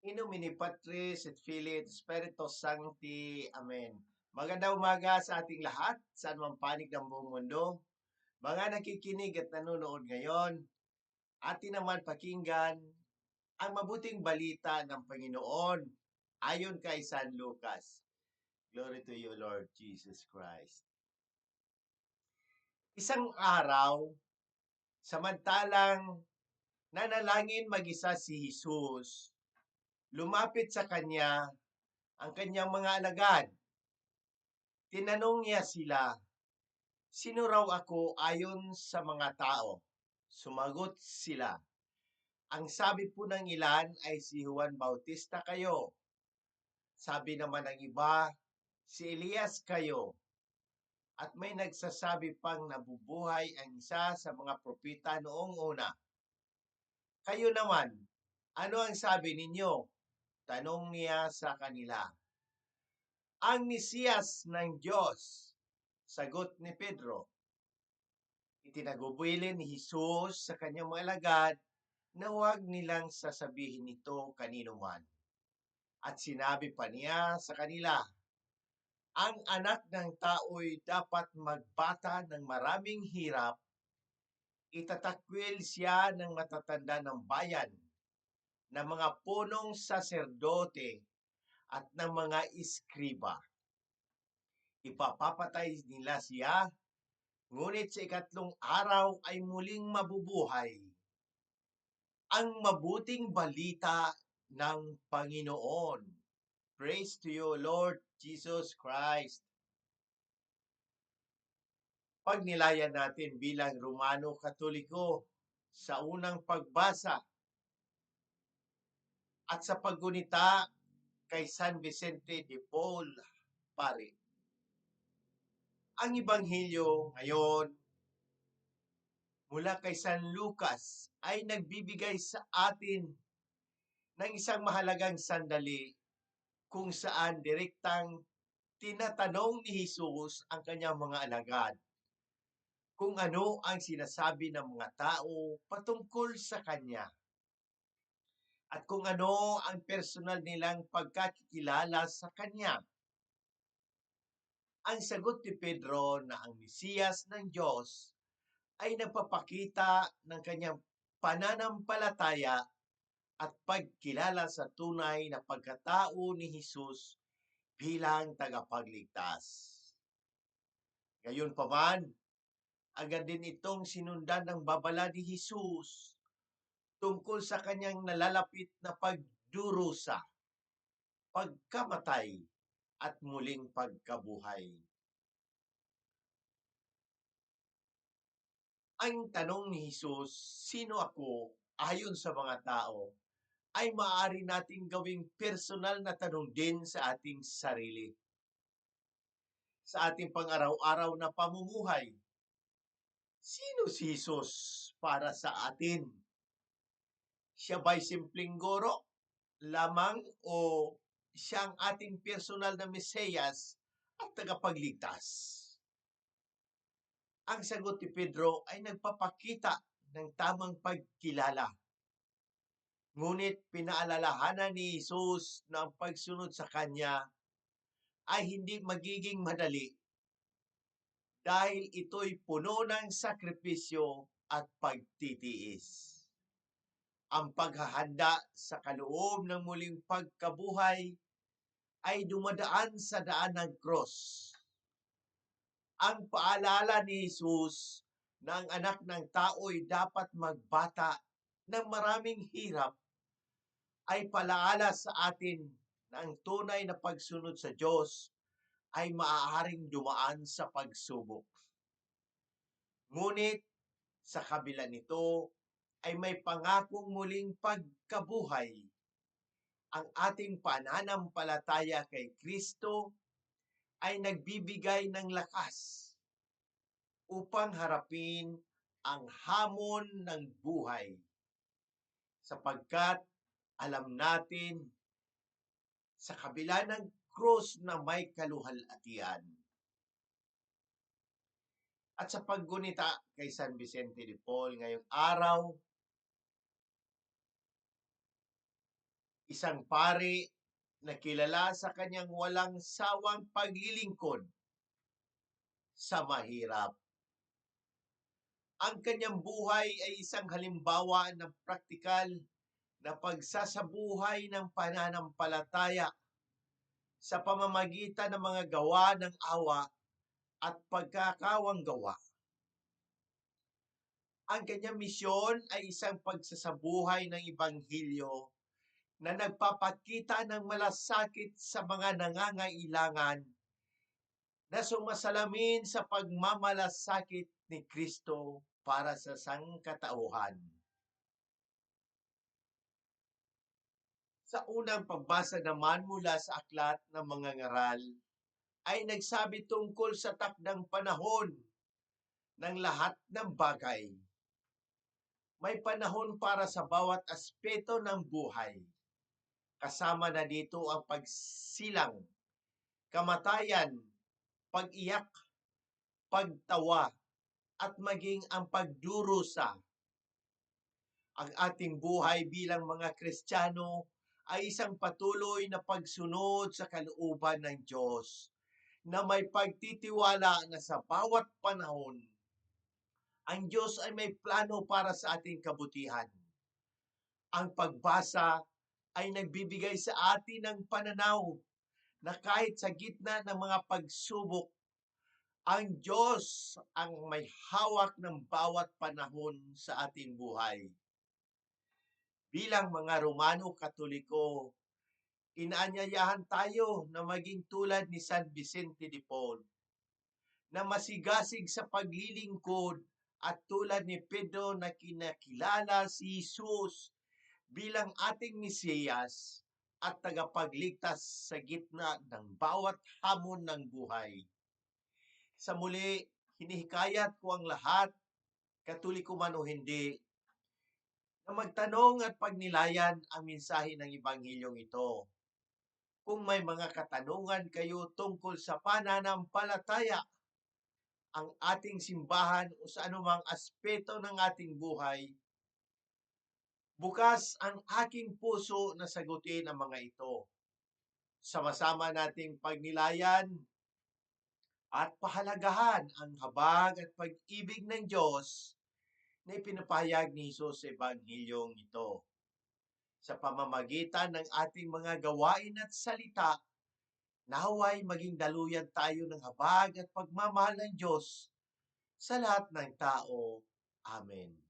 In nomine Patris et Filii et Spiritus Sancti. Amen. Magandang umaga sa ating lahat, saan man panig ng buong mundo. Mga nakikinig at nanonood ngayon, atin naman pakinggan ang mabuting balita ng Panginoon ayon kay San Lucas. Glory to you, Lord Jesus Christ. Isang araw, samantalang nanalangin mag-isa si Jesus, lumapit sa kanya ang kanyang mga alagad. Tinanong niya sila, Sino raw ako ayon sa mga tao? Sumagot sila, Ang sabi po ng ilan ay si Juan Bautista kayo. Sabi naman ng iba, si Elias kayo. At may nagsasabi pang nabubuhay ang isa sa mga propeta noong una. Kayo naman, ano ang sabi ninyo? Tanong niya sa kanila. Ang Mesiyas ng Diyos, sagot ni Pedro. Itinagubilin ni Jesus sa kanyang mga alagad na huwag nilang sasabihin ito kanino man. At sinabi pa niya sa kanila, ang anak ng tao'y dapat magbata ng maraming hirap, itatakwil siya ng matatanda ng bayan, ng mga punong saserdote at ng mga iskriba. Ipapapatay nila siya, ngunit sa ikatlong araw ay muling mabubuhay. Ang mabuting balita ng Panginoon. Praise to you, Lord Jesus Christ. Pagnilayan natin bilang Romano Katoliko sa unang pagbasa at sa paggunita kay San Vicente de Paul, pare. Ang Ebanghelyo ngayon mula kay San Lucas ay nagbibigay sa atin ng isang mahalagang sandali kung saan direktang tinatanong ni Jesus ang kanyang mga alagad kung ano ang sinasabi ng mga tao patungkol sa kanya at kung ano ang personal nilang pagkakilala sa kanya. Ang sagot ni Pedro na ang Mesiyas ng Diyos ay nagpapakita ng kanyang pananampalataya at pagkilala sa tunay na pagkatao ni Jesus bilang tagapagligtas. Gayon pa man, agad din itong sinundan ng babala ni Jesus tungkol sa kanyang nalalapit na pagdurusa, pagkamatay, at muling pagkabuhay. Ang tanong ni Jesus, sino ako ayon sa mga tao, ay maaari nating gawing personal na tanong din sa ating sarili. Sa ating pang-araw-araw na pamumuhay, sino si Jesus para sa atin? Siya ba'y simpleng guro lamang o siya ang ating personal na Mesiyas at tagapagligtas? Ang sagot ni Pedro ay nagpapakita ng tamang pagkilala. Ngunit pinaalalahanan ni Jesus na ang pagsunod sa Kanya ay hindi magiging madali dahil ito'y puno ng sakripisyo at pagtitiis. Ang paghahanda sa kaloob ng muling pagkabuhay ay dumadaan sa daan ng cross. Ang paalala ni Jesus na ang anak ng tao'y dapat magbata ng maraming hirap ay palaala sa atin na ang tunay na pagsunod sa Diyos ay maaaring dumaan sa pagsubok. Ngunit sa kabila nito ay may pangakong muling pagkabuhay. Ang ating pananampalataya kay Kristo ay nagbibigay ng lakas upang harapin ang hamon ng buhay. Sapagkat alam natin sa kabila ng krus na may kaluhalatian. At sa paggunita kay San Vicente de Paul ngayong araw, isang pari na kilala sa kanyang walang sawang paglilingkod sa mahirap. Ang kanyang buhay ay isang halimbawa ng praktikal na pagsasabuhay ng pananampalataya sa pamamagitan ng mga gawa ng awa at pagkakawang gawa. Ang kanyang misyon ay isang pagsasabuhay ng Ibanghilyo na nagpapakita ng malasakit sa mga nangangailangan na sumasalamin sa pagmamalasakit ni Kristo para sa sangkatauhan. Sa unang pagbasa naman mula sa aklat ng mga ngaral, ay nagsabi tungkol sa takdang panahon ng lahat ng bagay. May panahon para sa bawat aspeto ng buhay. Kasama na dito ang pagsilang, kamatayan, pag-iyak, pagtawa, at maging ang pagdurusa. Ang ating buhay bilang mga Kristiyano ay isang patuloy na pagsunod sa kalooban ng Diyos na may pagtitiwala na sa bawat panahon, ang Diyos ay may plano para sa ating kabutihan. Ang pagbasa ay nagbibigay sa atin ng pananaw na kahit sa gitna ng mga pagsubok, ang Diyos ang may hawak ng bawat panahon sa ating buhay. Bilang mga Romano Katoliko, inaanyayahan tayo na maging tulad ni San Vicente de Paul, na masigasig sa paglilingkod at tulad ni Pedro na kinakilala si Jesus bilang ating Mesiyas at tagapagligtas sa gitna ng bawat hamon ng buhay. Sa muli, hinihikayat ko ang lahat, katoliko man o hindi, na magtanong at pagnilayan ang mensahe ng Ebanghilyong ito. Kung may mga katanungan kayo tungkol sa pananampalataya, ang ating simbahan o sa anumang aspeto ng ating buhay, bukas ang aking puso na sagutin ang mga ito. Sama-sama nating pagnilayan at pahalagahan ang habag at pag-ibig ng Diyos na ipinapahayag ni Jesus sa Ebanghilyong ito. Sa pamamagitan ng ating mga gawain at salita, naway maging daluyan tayo ng habag at pagmamahal ng Diyos sa lahat ng tao. Amen.